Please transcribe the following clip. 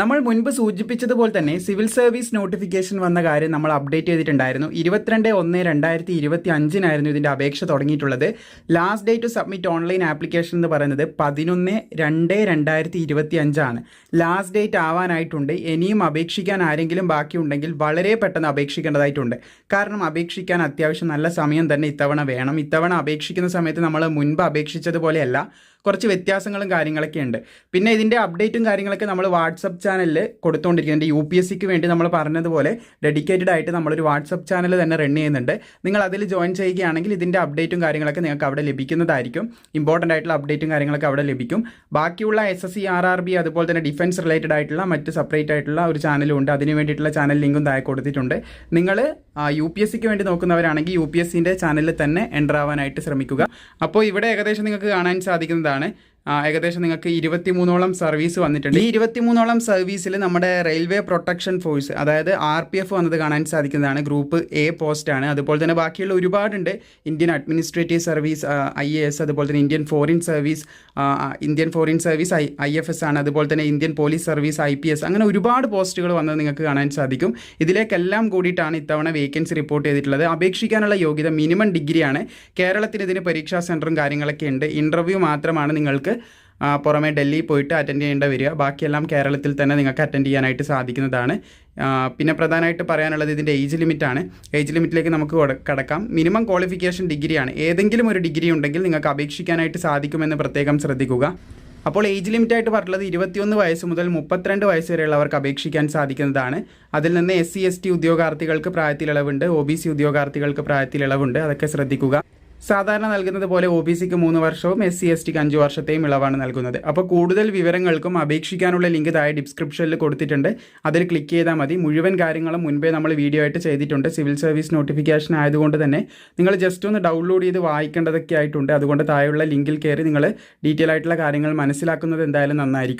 നമ്മൾ മുൻപ് സൂചിപ്പിച്ചതുപോലെ തന്നെ സിവിൽ സർവീസ് നോട്ടിഫിക്കേഷൻ വന്ന കാര്യം നമ്മൾ അപ്ഡേറ്റ് ചെയ്തിട്ടുണ്ടായിരുന്നു. ഇരുപത്തിരണ്ട് ഒന്ന് രണ്ടായിരത്തി ഇരുപത്തി അഞ്ചിനായിരുന്നു ഇതിന്റെ അപേക്ഷ തുടങ്ങിയിട്ടുള്ളത്. Last date to submit online application എന്ന് പറയുന്നത് പതിനൊന്ന് രണ്ട് രണ്ടായിരത്തി ഇരുപത്തി അഞ്ചാണ് ലാസ്റ്റ് ഡേറ്റ് ആവാനായിട്ടുണ്ട്. ഇനിയും അപേക്ഷിക്കാൻ ആരെങ്കിലും ബാക്കിയുണ്ടെങ്കിൽ വളരെ പെട്ടെന്ന് അപേക്ഷിക്കേണ്ടതായിട്ടുണ്ട്. കാരണം അപേക്ഷിക്കാൻ അത്യാവശ്യം നല്ല സമയം തന്നെ ഇത്തവണ വേണം. ഇത്തവണ അപേക്ഷിക്കുന്ന സമയത്ത് നമ്മൾ മുൻപ് അപേക്ഷിച്ചതുപോലെയല്ല. കുറച്ച് വ്യത്യാസങ്ങളും കാര്യങ്ങളൊക്കെ ഉണ്ട്. പിന്നെ ഇതിന്റെ അപ്ഡേറ്റും കാര്യങ്ങളൊക്കെ നമ്മൾ വാട്സപ്പ് ചാനലിൽ കൊടുത്തുകൊണ്ടിരിക്കുന്നുണ്ട് യു പി എസ് സിക്ക് വേണ്ടി നമ്മൾ പറഞ്ഞതുപോലെ ഡെഡിക്കേറ്റഡ് ആയിട്ട് നമ്മളൊരു വാട്സപ്പ് ചാനൽ തന്നെ റൺ ചെയ്യുന്നുണ്ട്. നിങ്ങൾ അതിൽ ജോയിൻ ചെയ്യുകയാണെങ്കിൽ ഇതിന്റെ അപ്ഡേറ്റും കാര്യങ്ങളൊക്കെ നിങ്ങൾക്ക് അവിടെ ലഭിക്കുന്നതായിരിക്കും. ഇമ്പോർട്ടന്റ് ആയിട്ടുള്ള അപ്ഡേറ്റും കാര്യങ്ങളൊക്കെ അവിടെ ലഭിക്കും. ബാക്കിയുള്ള S S C R R B അതുപോലെ തന്നെ ഡിഫൻസ് റിലേറ്റഡ് ആയിട്ടുള്ള മറ്റ് സെപ്പറേറ്റ് ആയിട്ടുള്ള ഒരു ചാനലും ഉണ്ട്. അതിന് വേണ്ടിയിട്ടുള്ള ചാനൽ ലിങ്കും താഴെ കൊടുത്തിട്ടുണ്ട്. നിങ്ങൾ യു പി എസ് സിക്ക് വേണ്ടി നോക്കുന്നവരാണെങ്കിൽ യു പി എസ് സിന്റെ ചാനലിൽ തന്നെ എന്റർ ആവാനായിട്ട് ശ്രമിക്കുക. അപ്പോൾ ഇവിടെ ഏകദേശം നിങ്ങൾക്ക് കാണാൻ സാധിക്കുന്നതാണ്. ആണ് ഏകദേശം നിങ്ങൾക്ക് ഇരുപത്തിമൂന്നോളം സർവീസ് വന്നിട്ടുണ്ട്. ഈ ഇരുപത്തിമൂന്നോളം സർവീസിൽ നമ്മുടെ റെയിൽവേ പ്രൊട്ടക്ഷൻ ഫോഴ്സ് അതായത് ആർ പി എഫ് വന്നത് കാണാൻ സാധിക്കുന്നതാണ്. ഗ്രൂപ്പ് എ പോസ്റ്റാണ് അതുപോലെ തന്നെ ബാക്കിയുള്ള ഒരുപാടുണ്ട്. Indian administrative service I A S അതുപോലെ തന്നെ Indian foreign service Indian foreign service I I F S ആണ്. അതുപോലെ തന്നെ Indian police service I P S അങ്ങനെ ഒരുപാട് പോസ്റ്റുകൾ വന്നത് നിങ്ങൾക്ക് കാണാൻ സാധിക്കും. ഇതിലേക്കെല്ലാം കൂടിയിട്ടാണ് ഇത്തവണ വേക്കൻസി റിപ്പോർട്ട് ചെയ്തിട്ടുള്ളത്. അപേക്ഷിക്കാനുള്ള യോഗ്യത മിനിമം ഡിഗ്രിയാണ്. കേരളത്തിന് ഇതിന് പരീക്ഷാ സെന്ററും കാര്യങ്ങളൊക്കെ ഉണ്ട്. ഇന്റർവ്യൂ മാത്രമാണ് നിങ്ങൾക്ക് പുറമെ ഡൽഹി പോയിട്ട് അറ്റൻഡ് ചെയ്യേണ്ട വരിക. ബാക്കിയെല്ലാം കേരളത്തിൽ തന്നെ നിങ്ങൾക്ക് അറ്റൻഡ് ചെയ്യാനായിട്ട് സാധിക്കുന്നതാണ്. പിന്നെ പ്രധാനമായിട്ട് പറയാനുള്ളത് ഇതിന്റെ ഏജ് ലിമിറ്റാണ് ഏജ് ലിമിറ്റിലേക്ക് നമുക്ക് കടക്കാം. മിനിമം ക്വാളിഫിക്കേഷൻ ഡിഗ്രിയാണ് ഏതെങ്കിലും ഒരു ഡിഗ്രി ഉണ്ടെങ്കിൽ നിങ്ങൾക്ക് അപേക്ഷിക്കാനായിട്ട് സാധിക്കുമെന്ന് പ്രത്യേകം ശ്രദ്ധിക്കുക. അപ്പോൾ ഏജ് ലിമിറ്റായിട്ട് പറഞ്ഞിട്ടുള്ളത് ഇരുപത്തിയൊന്ന് വയസ്സ് മുതൽ മുപ്പത്തിരണ്ട് വയസ്സ് വരെയുള്ളവർക്ക് അപേക്ഷിക്കാൻ സാധിക്കുന്നതാണ്. അതിൽ നിന്ന് എസ് സി എസ് ടി ഉദ്യോഗാർത്ഥികൾക്ക് പ്രായത്തിൽ ഇളവുണ്ട് ഒ ബി സി ഉദ്യോഗാർത്ഥികൾക്ക് പ്രായത്തിൽ ഇളവുണ്ട് അതൊക്കെ ശ്രദ്ധിക്കുക. സാധാരണ നൽകുന്നത് പോലെ ഒ ബി സിക്ക് മൂന്ന് വർഷവും എസ് സി എസ് ടിക്ക് അഞ്ച് വർഷത്തെയും ഇളവാണ് നൽകുന്നത്. അപ്പോൾ കൂടുതൽ വിവരങ്ങൾക്കും അപേക്ഷിക്കാനുള്ള ലിങ്ക് താഴെ ഡിസ്ക്രിപ്ഷനിൽ കൊടുത്തിട്ടുണ്ട്. അതിൽ ക്ലിക്ക് ചെയ്താൽ മതി. മുഴുവൻ കാര്യങ്ങളും മുൻപേ നമ്മൾ വീഡിയോ ആയിട്ട് ചെയ്തിട്ടുണ്ട്. സിവിൽ സർവീസ് നോട്ടിഫിക്കേഷൻ ആയതുകൊണ്ട് തന്നെ നിങ്ങൾ ജസ്റ്റ് ഒന്ന് ഡൗൺലോഡ് ചെയ്ത് വായിക്കേണ്ടതൊക്കെ ആയിട്ടുണ്ട്. അതുകൊണ്ട് താഴെയുള്ള ലിങ്കിൽ കയറി നിങ്ങൾ ഡീറ്റെയിൽ ആയിട്ടുള്ള കാര്യങ്ങൾ മനസ്സിലാക്കുന്നത് എന്തായാലും നന്നായിരിക്കും.